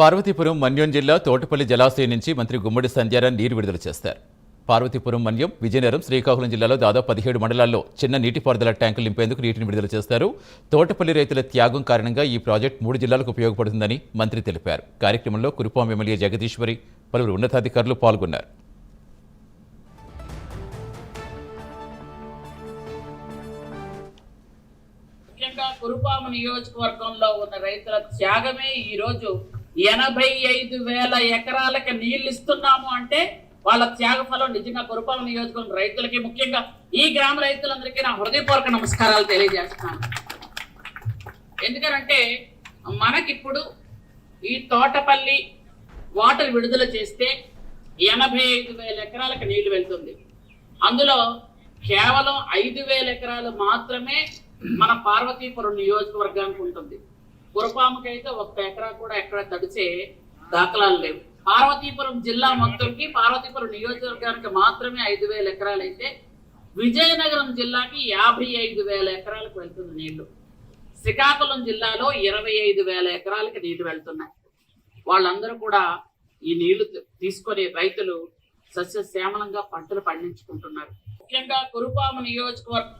పార్వతీపురం మన్యం జిల్లా తోటపల్లి జలాశయం నుంచి మంత్రి గుమ్మడి సంధ్యారాన్ని నీరు విడుదల చేస్తారు. పార్వతీపురం మన్యం విజయనగరం శ్రీకాకుళం జిల్లాలో దాదాపు పదిహేడు మండలాల్లో చిన్న నీటిపారుదల ట్యాంకులు నింపేందుకు నీటిని విడుదల చేస్తారు. తోటపల్లి రైతుల త్యాగం కారణంగా ఈ ప్రాజెక్టు మూడు జిల్లాలకు ఉపయోగపడుతుందని మంత్రి తెలిపారు. కార్యక్రమంలో కురుపాం ఎమ్మెల్యే జగదీశ్వరి పలువురు ఉన్నతాధికారులు పాల్గొన్నారు. ముఖ్యంగా కురుపాము నియోజకవర్గంలో ఉన్న రైతుల త్యాగమే ఈరోజు ఎనభై ఐదు వేల ఎకరాలకి నీళ్ళు ఇస్తున్నాము అంటే వాళ్ళ త్యాగఫలం నిజంగా కురుపాము నియోజకవర్గం రైతులకి ముఖ్యంగా ఈ గ్రామ రైతులందరికీ నా హృదయపూర్వక నమస్కారాలు తెలియజేస్తున్నాను. ఎందుకనంటే మనకిప్పుడు ఈ తోటపల్లి వాటర్ విడుదల చేస్తే ఎనభై ఐదు వేల ఎకరాలకు నీళ్ళు వెళ్తుంది. అందులో కేవలం ఐదు వేల ఎకరాలు మాత్రమే మన పార్వతీపురం నియోజకవర్గానికి ఉంటుంది. గురపామకైతే ఒక్క ఎకరా కూడా ఎక్కడ తడిచే దాఖలాలు లేవు. పార్వతీపురం జిల్లా మొత్తంకి పార్వతీపురం నియోజకవర్గానికి మాత్రమే ఐదు వేల ఎకరాలు అయితే విజయనగరం జిల్లాకి యాభై ఐదు వేల ఎకరాలకు వెళ్తుంది నీళ్ళు. శ్రీకాకుళం జిల్లాలో ఇరవై ఐదు వేల ఎకరాలకి నీళ్ళు వెళ్తున్నాయి. వాళ్ళందరూ కూడా ఈ నీళ్ళు తీసుకునే తీసుకొని రైతులు సస్యశ్యామలంగా పంటలు పండించుకుంటున్నారు. ముఖ్యంగా కురుపాము నియోజకవర్గం